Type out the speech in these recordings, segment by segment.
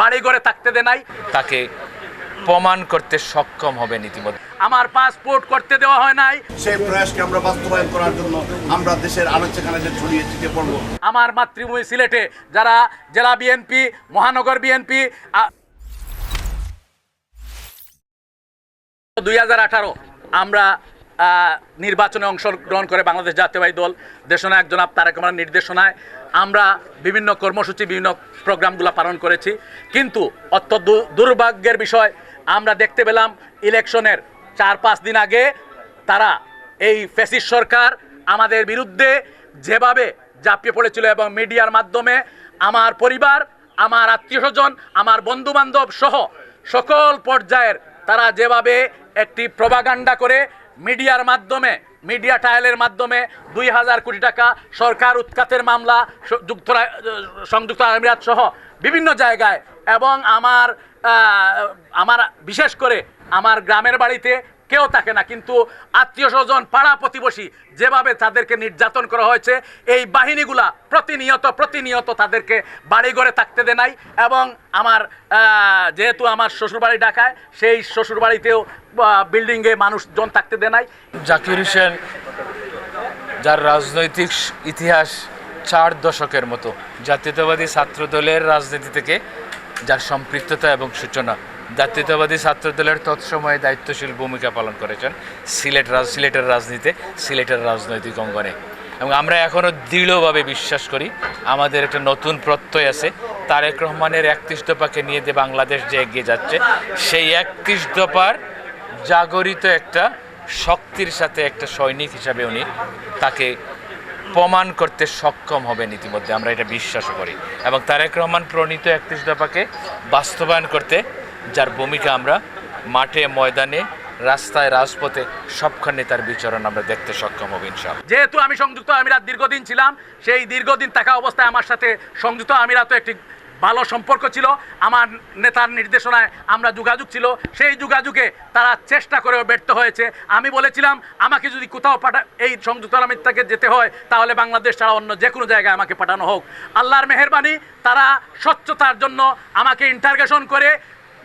বাড়ি ঘরে থাকতে দেয় নাই তাকে প্রমাণ করতে সক্ষম হবেন ইতিমধ্যে আমার পাসপোর্ট করতে দেওয়া হয় নাই। সেই প্রয়াসকে আমরা বাস্তবায়ন করার জন্য আমরা দেশের আনাচে কানাচে ছড়িয়ে ছিটিয়ে পড়ব। আমার মাতৃভূমি সিলেটে যারা জেলা বিএনপি মহানগর বিএনপি দুই হাজার আঠারো আমরা নির্বাচনে অংশগ্রহণ করে বাংলাদেশ জাতীয়বাদী দল, দেশনায়ক জনাব তারেক রহমানের নির্দেশনায় আমরা বিভিন্ন কর্মসূচি, বিভিন্ন প্রোগ্রামগুলো পালন করেছি। কিন্তু অত্য দু- দুর্ভাগ্যের বিষয়, আমরা দেখতে পেলাম ইলেকশনের চার পাঁচ দিন আগে তারা এই ফেসিস সরকার আমাদের বিরুদ্ধে যেভাবে ঝাঁপিয়ে পড়েছিল এবং মিডিয়ার মাধ্যমে আমার পরিবার, আমার আত্মীয় স্বজন, আমার বন্ধু বান্ধব সহ সকল পর্যায়ের তারা যেভাবে একটি প্রভাগান্ডা করে মিডিয়ার মাধ্যমে, মিডিয়া ট্রায়ালের মাধ্যমে দুই হাজার কোটি টাকা সরকার উৎখাতের মামলা যুক্তরা- সংযুক্ত আমিরাত সহ বিভিন্ন জায়গায় এবং আমার আমার, বিশেষ করে আমার গ্রামের বাড়িতে কেউ থাকে না, কিন্তু আত্মীয় স্বজন, পাড়া প্রতিবেশী যেভাবে তাদেরকে নির্যাতন করা হয়েছে, এই বাহিনীগুলা প্রতিনিয়ত প্রতিনিয়ত তাদেরকে বাড়ি ঘরে থাকতে দেয় নাই এবং আমার যেহেতু আমার শ্বশুরবাড়ি ঢাকায়, সেই শ্বশুরবাড়িতেও বিল্ডিংয়ে মানুষজন থাকতে দেয় নাই। জাকির হোসেন, যার রাজনৈতিক ইতিহাস চার দশকের মতো, জাতীয়তাবাদী ছাত্র দলের রাজনীতি থেকে যার সম্পৃক্ততা এবং সূচনা। জাতীয়তাবাদী ছাত্র দলের তৎসময়ে দায়িত্বশীল ভূমিকা পালন করেছেন সিলেট রাজ সিলেটের রাজনীতিতে, সিলেটের রাজনৈতিক অঙ্গনে। এবং আমরা এখনও দৃঢ়ভাবে বিশ্বাস করি, আমাদের একটা নতুন প্রত্যয় আছে। তারেক রহমানের একত্রিশ দফাকে নিয়ে যে বাংলাদেশ যে এগিয়ে যাচ্ছে, সেই একত্রিশ দফার জাগরিত একটা শক্তির সাথে একটা সৈনিক হিসাবে উনি তাকে প্রমাণ করতে সক্ষম হবেন ইতিমধ্যে। আমরা এটা বিশ্বাস করি। এবং তারেক রহমান প্রণীত একত্রিশ দফাকে বাস্তবায়ন করতে যার ভূমিকা আমরা মাঠে, ময়দানে, রাস্তায়, রাজপথে সবখানে তার বিচরণ আমরা দেখতে সক্ষম হব ইনশাআল্লাহ। যেহেতু আমি সংযুক্ত আমিরাত দীর্ঘদিন ছিলাম, সেই দীর্ঘদিন থাকা অবস্থায় আমার সাথে সংযুক্ত আমিরাতও একটি ভালো সম্পর্ক ছিল। আমার নেতার নির্দেশনায় আমরা যোগাযোগ ছিল। সেই যোগাযোগে তারা চেষ্টা করেও ব্যর্থ হয়েছে। আমি বলেছিলাম, আমাকে যদি কোথাও পাঠা এই সংযুক্ত আমিরাত যেতে হয়, তাহলে বাংলাদেশ ছাড়া অন্য যে কোনো জায়গায় আমাকে পাঠানো হোক। আল্লাহর মেহরবানি, তারা স্বচ্ছতার জন্য আমাকে ইন্টারগেশন করে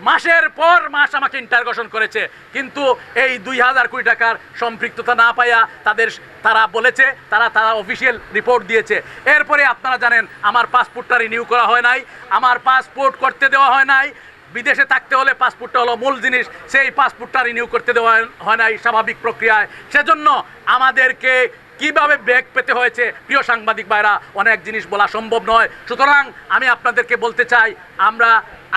মাসের পর মাস আমাকে ইন্টারগেশন করেছে, কিন্তু এই দুই হাজার কোটি টাকার সম্পৃক্ততা না পাইয়া তাদের তারা বলেছে, তারা তারা অফিসিয়াল রিপোর্ট দিয়েছে। এরপরে আপনারা জানেন, আমার পাসপোর্টটা রিনিউ করা হয় নাই, আমার পাসপোর্ট করতে দেওয়া হয় নাই। বিদেশে থাকতে হলে পাসপোর্টটা হলো মূল জিনিস, সেই পাসপোর্টটা রিনিউ করতে দেওয়া হয় নাই স্বাভাবিক প্রক্রিয়ায়। সেজন্য আমাদেরকে কীভাবে ব্যাগ পেতে হয়েছে, প্রিয় সাংবাদিক ভাইরা, অনেক জিনিস বলা সম্ভব নয়। সুতরাং আমি আপনাদেরকে বলতে চাই, আমরা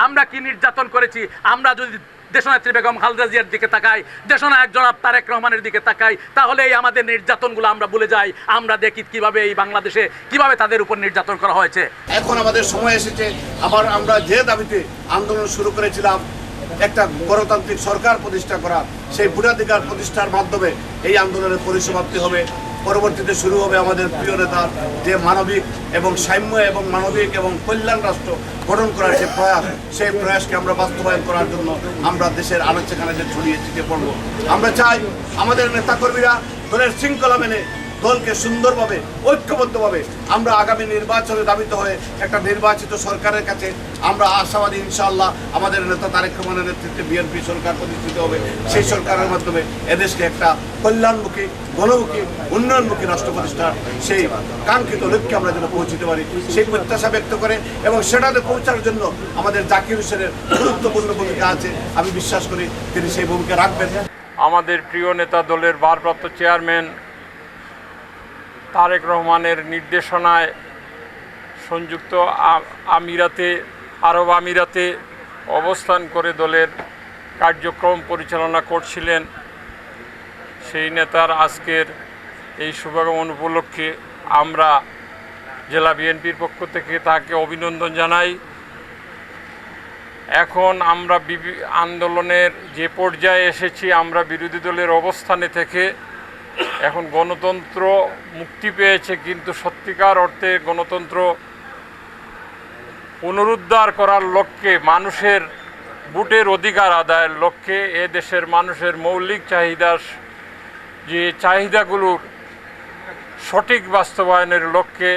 আমরা কি নির্যাতন করেছি? আমরা যদি দেশনেত্রী বেগম খালেদা জিয়ার দিকে তাকাই, দেশনায়ক জনাব তারেক রহমানের দিকে তাকাই, তাহলে এই আমাদের নির্যাতনগুলো আমরা ভুলে যাই। আমরা দেখি কীভাবে এই বাংলাদেশে, কীভাবে তাদের উপর নির্যাতন করা হয়েছে। এখন আমাদের সময় এসেছে, আবার আমরা যে দাবিতে আন্দোলন শুরু করেছিলাম, একটা গণতান্ত্রিক সরকার প্রতিষ্ঠা করা, সেই ভোটাধিকার প্রতিষ্ঠার মাধ্যমে এই আন্দোলনের পরিসমাপ্তি হবে। পরবর্তীতে শুরু হবে আমাদের প্রিয় নেতার যে মানবিক এবং সাম্য এবং মানবিক এবং কল্যাণ রাষ্ট্র গঠন করার যে প্রয়াস, সেই প্রয়াসকে আমরা বাস্তবায়ন করার জন্য আমরা দেশের আনাচে কানাচে ছড়িয়ে ছিটিয়ে পড়ব। আমরা চাই আমাদের নেতাকর্মীরা দলের শৃঙ্খলা মেনে দলকে সুন্দরভাবে, ঐক্যবদ্ধভাবে আমরা আগামী নির্বাচনে দাবিত হয়ে একটা নির্বাচিত সরকারের কাছে আমরা আশাবাদী ইনশাআল্লাহ আমাদের নেতা তারেক রহমানের নেতৃত্বে বিএনপি সরকার প্রতিষ্ঠিত হবে। সেই সরকারের মাধ্যমে এদেশকে একটা কল্যাণমুখী, গণমুখী, উন্নয়নমুখী রাষ্ট্র প্রতিষ্ঠার সেই কাঙ্ক্ষিত লক্ষ্যে আমরা যেন পৌঁছতে পারি, সেই প্রত্যাশা ব্যক্ত করে এবং সেটাতে পৌঁছার জন্য আমাদের জাকির হোসেনের গুরুত্বপূর্ণ ভূমিকা আছে। আমি বিশ্বাস করি তিনি সেই ভূমিকা রাখবেন। আমাদের প্রিয় নেতা দলের ভারপ্রাপ্ত চেয়ারম্যান তারেক রহমানের নির্দেশনায় সংযুক্ত আমিরাতে, আরব আমিরাতে অবস্থান করে দলের কার্যক্রম পরিচালনা করছিলেন সেই নেতার আজকের এই শুভাগমন উপলক্ষে আমরা জেলা বিএনপির পক্ষ থেকে তাকে অভিনন্দন জানাই। এখন আমরা আন্দোলনের যে পর্যায়ে এসেছি, আমরা বিরোধী দলের অবস্থানে থেকে এখন গণতন্ত্র মুক্তি পেয়েছে, কিন্তু সত্যিকার অর্থে গণতন্ত্র পুনরুদ্ধার করার লক্ষ্যে মানুষের ভোটের অধিকার আদায়ের লক্ষ্যে এ দেশের মানুষের মৌলিক চাহিদা যে চাহিদাগুলোর সঠিক বাস্তবায়নের লক্ষ্যে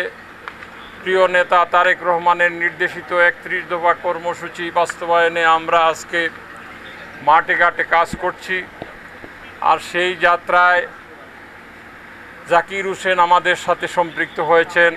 প্রিয় নেতা তারেক রহমানের নির্দেশিত একত্রিশ দফা কর্মসূচি বাস্তবায়নে আমরা আজকে মাঠে ঘাটে কাজ করছি। আর সেই যাত্রায় জাকির হোসেন আমাদের সাথে সম্পৃক্ত হয়েছেন।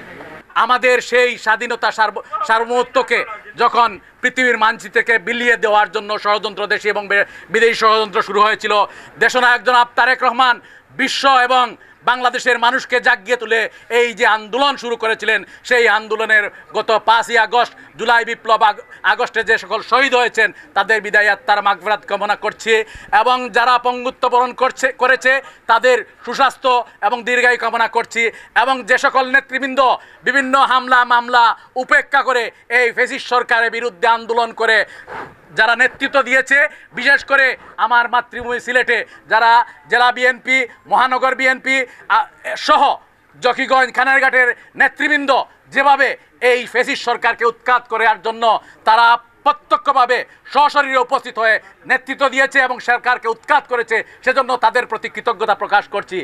আমাদের সেই স্বাধীনতা সার্ব- সার্বভৌমত্বকে যখন পৃথিবীর মানচিত্রকে বিলিয়ে দেওয়ার জন্য ষড়যন্ত্র দেশি এবং বিদেশি ষড়যন্ত্র শুরু হয়েছিল, দেশনায়ক জনাব তারেক রহমান বিশ্ব এবং বাংলাদেশের মানুষকে জাগিয়ে তুলে এই যে আন্দোলন শুরু করেছিলেন, সেই আন্দোলনের গত পাঁচই আগস্ট, জুলাই বিপ্লব আগ- আগস্টে যে সকল শহীদ হয়েছেন, তাদের বিদায় আত্মার মাগফরাত কামনা করছি এবং যারা পঙ্গুত্ব বরণ করছে, করেছে, তাদের সুস্বাস্থ্য এবং দীর্ঘায়ু কামনা করছি এবং যে সকল নেতৃবৃন্দ বিভিন্ন হামলা, মামলা উপেক্ষা করে এই ফেসিস সরকারের বিরুদ্ধে আন্দোলন করে যারা নেতৃত্ব দিয়েছে, বিশেষ করে আমার মাতৃভূমি সিলেটে, যারা জেলা বিএনপি, মহানগর বিএনপি সহ জকিগঞ্জ খানারঘাটের নেতৃবৃন্দ যেভাবে এই ফেসিস সরকারকে উৎখাত করার জন্য তারা প্রত্যক্ষভাবে সশরীরে উপস্থিত হয়ে নেতৃত্ব দিয়েছে এবং সরকারকে উৎখাত করেছে, সেজন্য তাদের প্রতি কৃতজ্ঞতা প্রকাশ করছি।